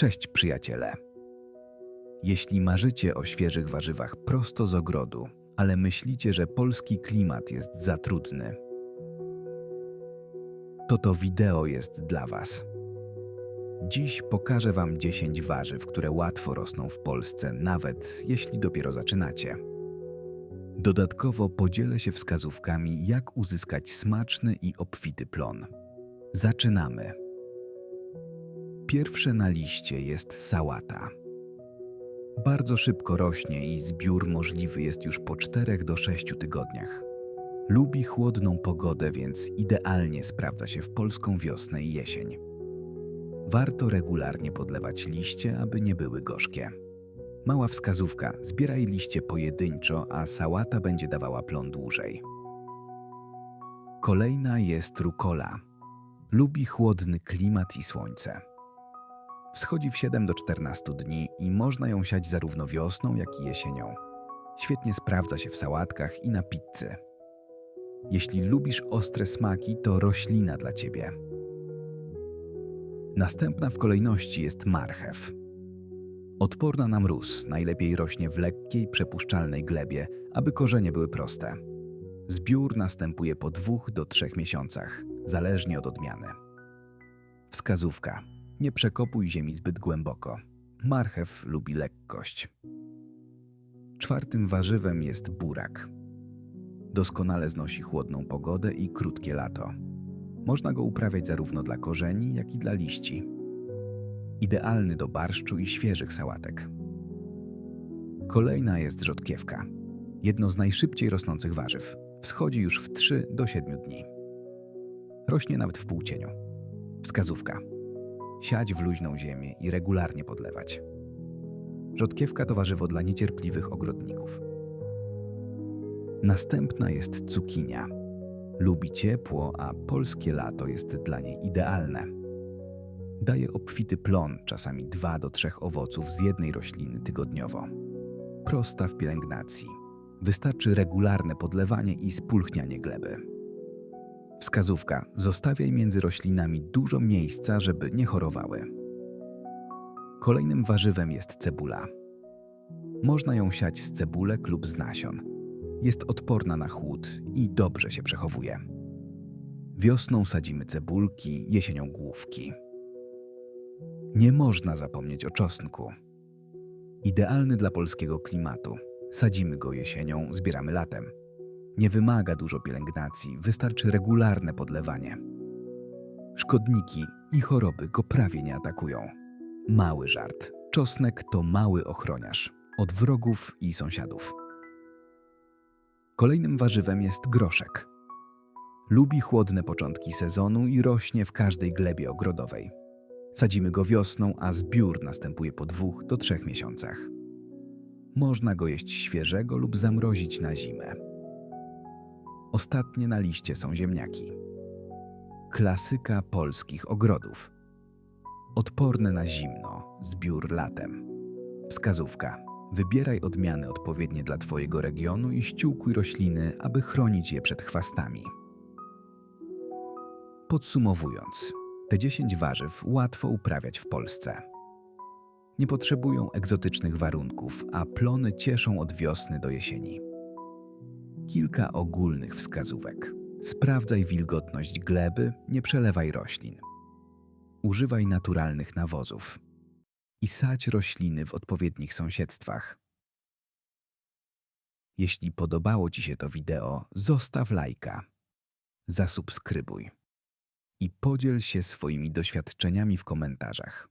Cześć przyjaciele. Jeśli marzycie o świeżych warzywach prosto z ogrodu, ale myślicie, że polski klimat jest za trudny, to to wideo jest dla Was. Dziś pokażę Wam 10 warzyw, które łatwo rosną w Polsce, nawet jeśli dopiero zaczynacie. Dodatkowo podzielę się wskazówkami, jak uzyskać smaczny i obfity plon. Zaczynamy. Pierwsze na liście jest sałata. Bardzo szybko rośnie i zbiór możliwy jest już po 4 do 6 tygodniach. Lubi chłodną pogodę, więc idealnie sprawdza się w polską wiosnę i jesień. Warto regularnie podlewać liście, aby nie były gorzkie. Mała wskazówka: zbieraj liście pojedynczo, a sałata będzie dawała plon dłużej. Kolejna jest rukola. Lubi chłodny klimat i słońce. Wschodzi w 7 do 14 dni i można ją siać zarówno wiosną, jak i jesienią. Świetnie sprawdza się w sałatkach i na pizzy. Jeśli lubisz ostre smaki, to roślina dla ciebie. Następna w kolejności jest marchew. Odporna na mróz, najlepiej rośnie w lekkiej, przepuszczalnej glebie, aby korzenie były proste. Zbiór następuje po dwóch do trzech miesiącach, zależnie od odmiany. Wskazówka. Nie przekopuj ziemi zbyt głęboko. Marchew lubi lekkość. Czwartym warzywem jest burak. Doskonale znosi chłodną pogodę i krótkie lato. Można go uprawiać zarówno dla korzeni, jak i dla liści. Idealny do barszczu i świeżych sałatek. Kolejna jest rzodkiewka. Jedno z najszybciej rosnących warzyw. Wschodzi już w 3 do 7 dni. Rośnie nawet w półcieniu. Wskazówka. Siać w luźną ziemię i regularnie podlewać. Rzodkiewka to warzywo dla niecierpliwych ogrodników. Następna jest cukinia. Lubi ciepło, a polskie lato jest dla niej idealne. Daje obfity plon, czasami 2 do 3 owoców z jednej rośliny tygodniowo. Prosta w pielęgnacji. Wystarczy regularne podlewanie i spulchnianie gleby. Wskazówka: zostawiaj między roślinami dużo miejsca, żeby nie chorowały. Kolejnym warzywem jest cebula. Można ją siać z cebulek lub z nasion. Jest odporna na chłód i dobrze się przechowuje. Wiosną sadzimy cebulki, jesienią główki. Nie można zapomnieć o czosnku. Idealny dla polskiego klimatu. Sadzimy go jesienią, zbieramy latem. Nie wymaga dużo pielęgnacji, wystarczy regularne podlewanie. Szkodniki i choroby go prawie nie atakują. Mały żart. Czosnek to mały ochroniarz od wrogów i sąsiadów. Kolejnym warzywem jest groszek. Lubi chłodne początki sezonu i rośnie w każdej glebie ogrodowej. Sadzimy go wiosną, a zbiór następuje po dwóch do trzech miesiącach. Można go jeść świeżego lub zamrozić na zimę. Ostatnie na liście są ziemniaki. Klasyka polskich ogrodów. Odporne na zimno, zbiór latem. Wskazówka. Wybieraj odmiany odpowiednie dla Twojego regionu i ściółkuj rośliny, aby chronić je przed chwastami. Podsumowując, te 10 warzyw łatwo uprawiać w Polsce. Nie potrzebują egzotycznych warunków, a plony cieszą od wiosny do jesieni. Kilka ogólnych wskazówek. Sprawdzaj wilgotność gleby, nie przelewaj roślin. Używaj naturalnych nawozów i sadź rośliny w odpowiednich sąsiedztwach. Jeśli podobało Ci się to wideo, zostaw lajka, zasubskrybuj i podziel się swoimi doświadczeniami w komentarzach.